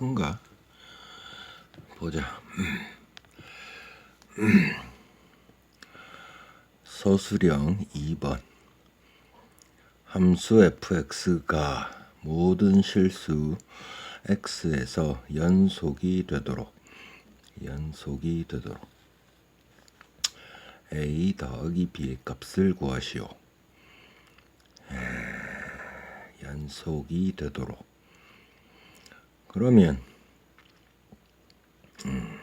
큰가? 보자. 서술형 2번. 함수 fx가 모든 실수 x에서 연속이 되도록 연속이 되도록 a 더하기 b의 값을 구하시오. 에, 연속이 되도록 그러면 음,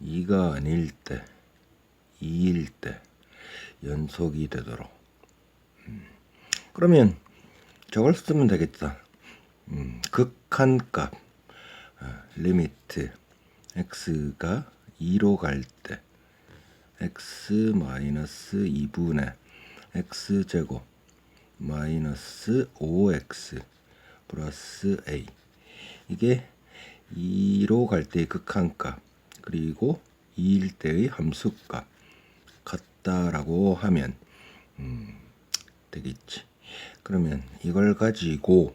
2가 아닐 때 2일 때 연속이 되도록 음, 그러면 저걸 쓰면 되겠다. 음, 극한값 어, 리미트 x가 2로 갈 때 x 마이너스 2분의 x 제곱 마이너스 5x 플러스 a 이게 2로 갈 때의 극한값 그리고 2일 때의 함수값 같다라고 하면 음, 되겠지. 그러면 이걸 가지고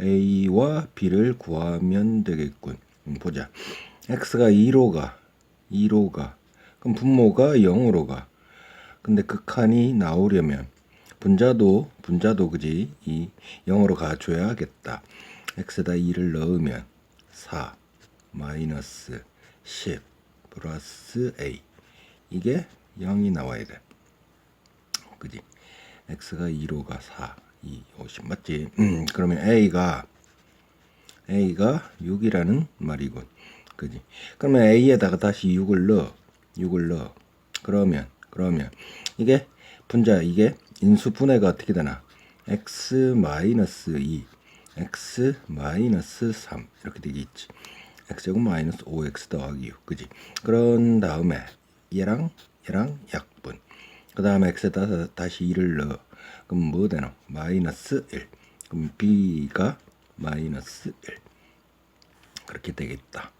a와 b를 구하면 되겠군. 음, 보자. x가 2로 가. 2로 가. 그럼 분모가 0으로 가. 근데 극한이 나오려면 분자도 분자도 그지 이 0으로 가줘야겠다. X에다 2를 넣으면 4 마이너스 10 플러스 a 이게 0이 나와야 돼. 그지? x가 2로 가 4, 2, 50 맞지? 음, 그러면 a가 a가 6이라는 말이군. 그지? 그러면 a에다가 다시 6을 넣어. 6을 넣어. 그러면 그러면 이게 분자 이게 인수 분해가 어떻게 되나? x 마이너스 2, x 마이너스 3 이렇게 되겠지. x제곱 마이너스 5x 더하기 6 그지? 그런 다음에 얘랑 얘랑 약분 그 다음에 x에다 다시 2를 넣어 그럼 뭐 되나? 마이너스 1 그럼 b가 마이너스 1 그렇게 되겠다.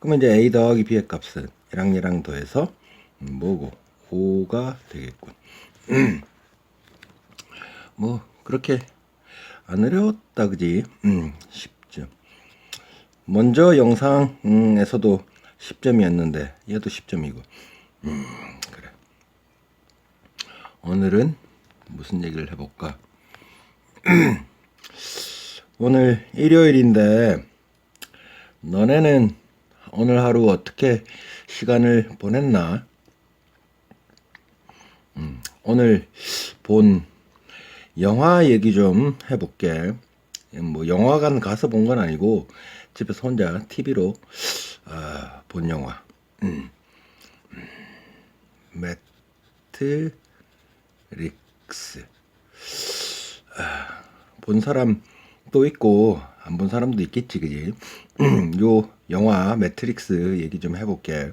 그러면 이제 a 더하기 b의 값은 얘랑 얘랑 더해서 뭐고 5가 되겠군. 뭐 그렇게 안 어려웠다 그지? 음, 10점. 먼저 영상에서도 10점이었는데 얘도 10점이고. 음, 그래. 오늘은 무슨 얘기를 해볼까? 오늘 일요일인데 너네는 오늘 하루 어떻게 시간을 보냈나? 음, 오늘 본 영화 얘기 좀 해볼게. 뭐 영화관 가서 본 건 아니고 집에서 혼자 TV로 아, 본 영화. 음. 매트릭스. 아, 본 사람 또 있고 안 본 사람도 있겠지, 그지? 요 영화 매트릭스 얘기 좀 해볼게.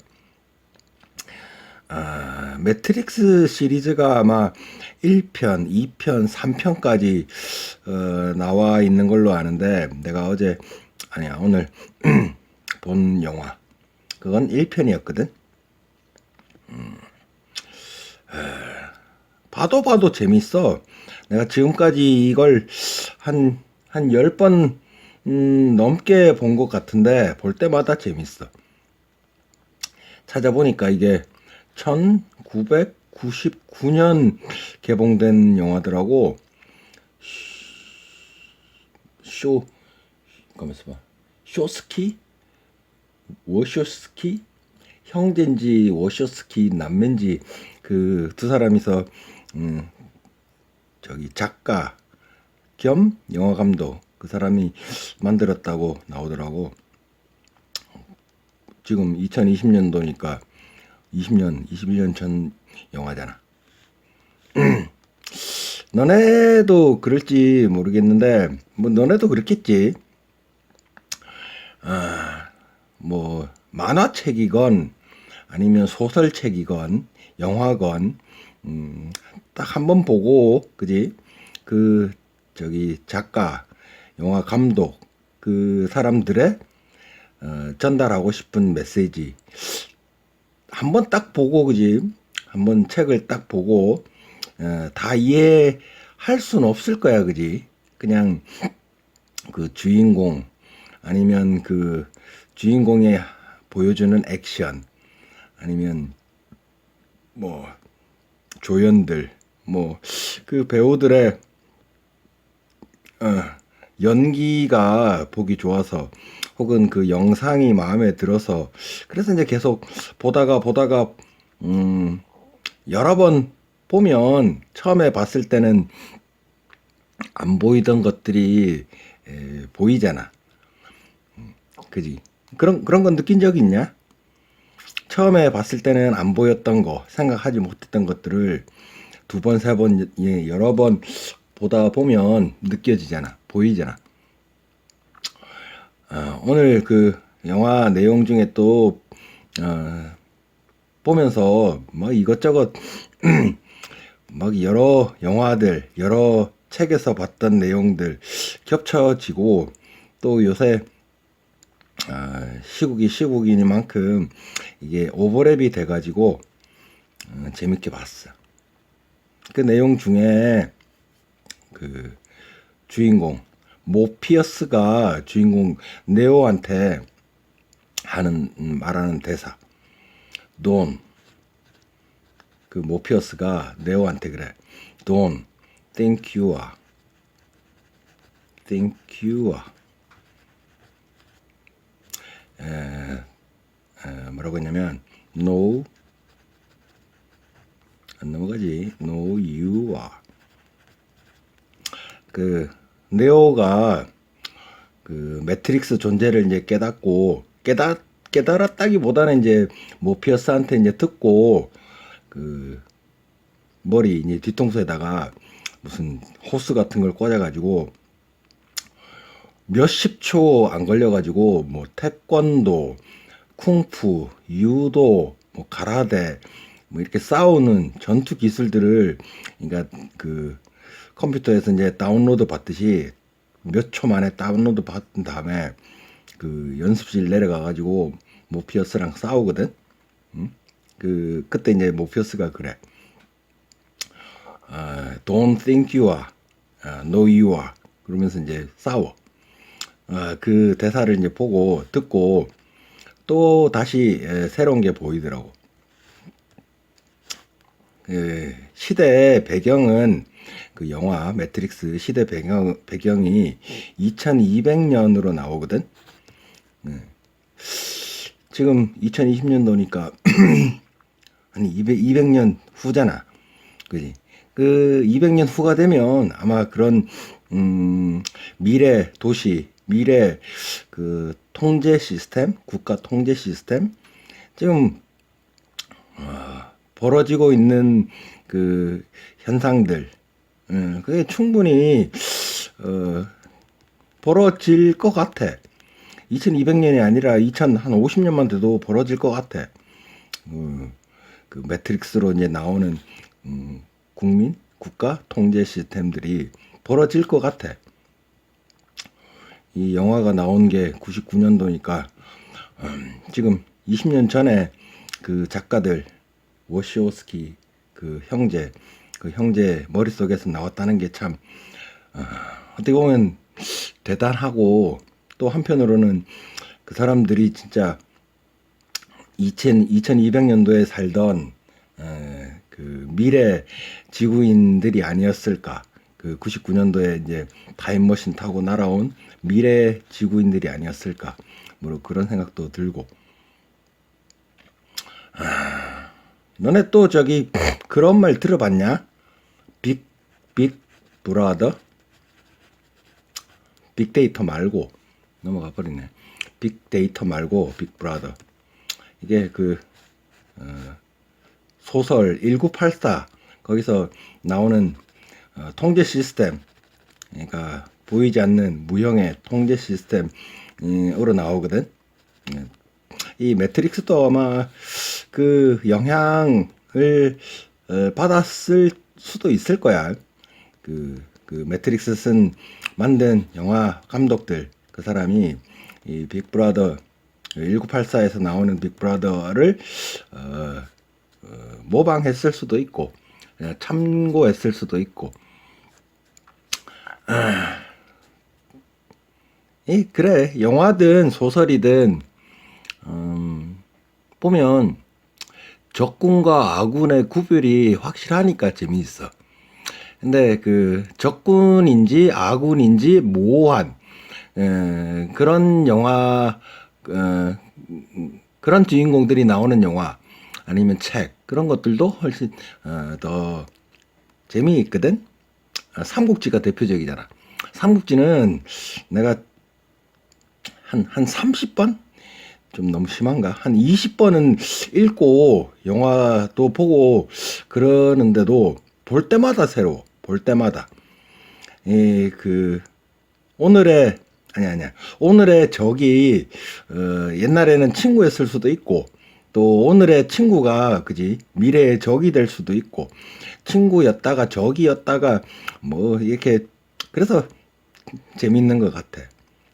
아, 매트릭스 시리즈가 아마 1편, 2편, 3편까지 어, 나와 있는 걸로 아는데 내가 어제 아니야 오늘 본 영화 그건 1편이었거든. 음, 에, 봐도 봐도 재밌어. 내가 지금까지 이걸 한, 한 10번 음, 넘게 본 것 같은데 볼 때마다 재밌어. 찾아보니까 이게 1999년 개봉된 영화더라고. 쇼, 가만있어 봐. 쇼스키? 워쇼스키? 형제인지 워쇼스키 남매인지 그 두 사람이서 음, 저기 작가 겸 영화 감독 그 사람이 만들었다고 나오더라고. 지금 2020년도니까 20년, 21년 전 영화잖아. 너네도 그럴지 모르겠는데, 뭐, 너네도 그렇겠지. 아, 뭐, 만화책이건, 아니면 소설책이건, 영화건, 음, 딱 한 번 보고, 그지? 그, 저기, 작가, 영화 감독, 그 사람들의, 어, 전달하고 싶은 메시지, 한번 딱 보고 그지? 한번 책을 딱 보고 어, 다 이해할 수는 없을 거야 그지? 그냥 그 주인공 아니면 그 주인공이 보여주는 액션 아니면 뭐 조연들 뭐 그 배우들의 어, 연기가 보기 좋아서 혹은 그 영상이 마음에 들어서 그래서 이제 계속 보다가 보다가 음 여러 번 보면 처음에 봤을 때는 안 보이던 것들이 에, 보이잖아. 음, 그지? 그런 그런 건 느낀 적 있냐? 처음에 봤을 때는 안 보였던 거, 생각하지 못했던 것들을 두 번, 세 번, 예, 여러 번 보다 보면 느껴지잖아. 보이잖아. 어, 오늘 그 영화 내용 중에 또, 어, 보면서 뭐 이것저것 막 여러 영화들, 여러 책에서 봤던 내용들 겹쳐지고 또 요새 아, 시국이 시국이니만큼 이게 오버랩이 돼가지고 어, 재밌게 봤어. 그 내용 중에 그 주인공 모피어스가 주인공 네오한테 하는 음, 말하는 대사 돈. 그 모피어스가 네오한테 그래. Don't think you are. Think you are. 에, 에, 뭐라고 했냐면 No 안 넘어가지. No you are. 그 네오가 그 매트릭스 존재를 이제 깨닫고 깨닫 깨달았다기보다는 이제 모피어스한테 이제 듣고 그 머리 이제 뒤통수에다가 무슨 호스 같은 걸 꽂아가지고 몇십 초 안 걸려가지고 뭐 태권도, 쿵푸, 유도, 뭐 가라데 뭐 이렇게 싸우는 전투 기술들을 그러니까 그 컴퓨터에서 이제 다운로드 받듯이 몇 초 만에 다운로드 받은 다음에 그 연습실 내려가 가지고 모피어스랑 싸우거든. 응? 그 그때 이제 모피어스가 그래. 아, don't think you are, 아, know you are. 그러면서 이제 싸워. 아, 그 대사를 이제 보고 듣고 또 다시 에, 새로운 게 보이더라고. 그 시대 배경은 그 영화 매트릭스 시대 배경 배경이 2200년으로 나오거든. 네. 지금 2020년도니까 아니 200, 200년 후잖아. 그지? 그 200년 후가 되면 아마 그런 음 미래 도시, 미래 그 통제 시스템, 국가 통제 시스템 지금 어, 벌어지고 있는 그 현상들 음, 그게 충분히 어, 벌어질 것 같아. 2200년이 아니라 2050년만 돼도 벌어질 것 같아. 음, 그 매트릭스로 이제 나오는 음, 국민 국가 통제 시스템들이 벌어질 것 같아. 이 영화가 나온 게 99년도니까 음, 지금 20년 전에 그 작가들 워시오스키 그 형제 그 형제 머릿속에서 나왔다는 게참 어, 어떻게 보면 대단하고 또 한편으로는 그 사람들이 진짜 2000, 2200년도에 살던 에, 그 미래 지구인들이 아니었을까. 그 99년도에 이제 타임머신 타고 날아온 미래 지구인들이 아니었을까. 뭐 그런 생각도 들고. 아, 너네 또 저기 그런 말 들어봤냐? 빅, 빅 브라더? 빅데이터 말고 넘어가 버리네. 빅데이터 말고 빅 브라더. 이게 그 어, 소설 1984 거기서 나오는 어, 통제 시스템 그러니까 보이지 않는 무형의 통제 시스템으로 나오거든. 예. 이 매트릭스도 아마 그 영향을 어, 받았을 수도 있을 거야. 그, 그 매트릭스 쓴 만든 영화 감독들 그 사람이 이 빅브라더 1984에서 나오는 빅브라더를 어, 어, 모방했을 수도 있고 어, 참고했을 수도 있고 아, 이 그래 영화든 소설이든 음, 보면 적군과 아군의 구별이 확실하니까 재미있어. 근데 그 적군인지 아군인지 모호한 에, 그런 영화 어, 음, 그런 주인공들이 나오는 영화 아니면 책 그런 것들도 훨씬 어, 더 재미있거든. 아, 삼국지가 대표적이잖아. 삼국지는 내가 한, 한 30번? 좀 너무 심한가? 한 20번은 읽고 영화도 보고 그러는데도 볼 때마다 새로워. 볼 때마다. 이, 그, 오늘의, 아니, 아니야. 오늘의 적이, 어, 옛날에는 친구였을 수도 있고, 또 오늘의 친구가, 그지? 미래의 적이 될 수도 있고, 친구였다가 적이었다가, 뭐, 이렇게, 그래서 재밌는 것 같아.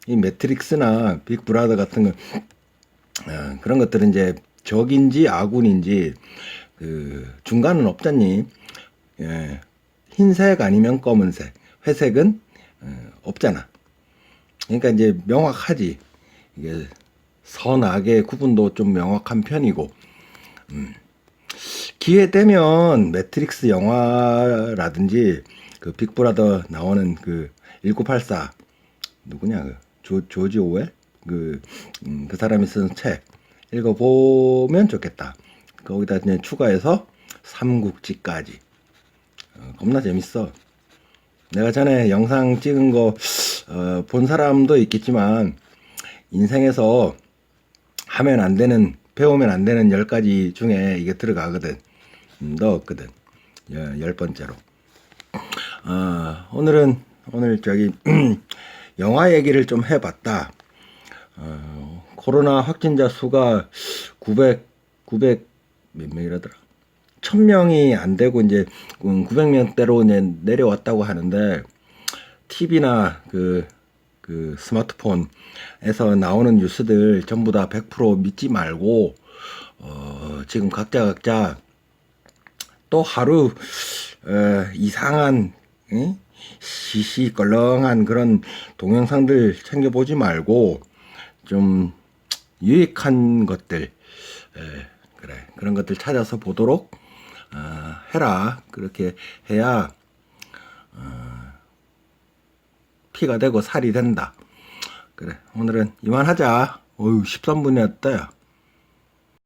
이 매트릭스나 빅브라더 같은 거, 어, 그런 것들은 이제 적인지 아군인지 그 중간은 없잖니. 예, 흰색 아니면 검은색, 회색은 어, 없잖아. 그러니까 이제 명확하지. 이게 선악의 구분도 좀 명확한 편이고. 음. 기회 되면 매트릭스 영화라든지 그 빅브라더 나오는 그 1984 누구냐 그 조, 조지 오웰 그, 음, 그 사람이 쓴 책 읽어보면 좋겠다. 거기다 이제 추가해서 삼국지까지 어, 겁나 재밌어. 내가 전에 영상 찍은 거 어, 본 사람도 있겠지만 인생에서 하면 안 되는 배우면 안 되는 열 가지 중에 이게 들어가거든. 음, 넣었거든. 열, 열 번째로. 어, 오늘은 오늘 저기 영화 얘기를 좀 해봤다. 어, 코로나 확진자 수가 900, 900, 몇 명이라더라? 1000명이 안 되고 이제 900명대로 이제 내려왔다고 하는데, TV나 그, 그 스마트폰에서 나오는 뉴스들 전부 다 100% 믿지 말고, 어, 지금 각자 각자 또 하루, 어, 이상한, 응? 시시껄렁한 그런 동영상들 챙겨보지 말고, 좀 유익한 것들 에, 그래. 그런 것들 찾아서 보도록 어, 해라. 그렇게 해야 어, 피가 되고 살이 된다. 그래. 오늘은 이만하자. 어유 13분이었다. 야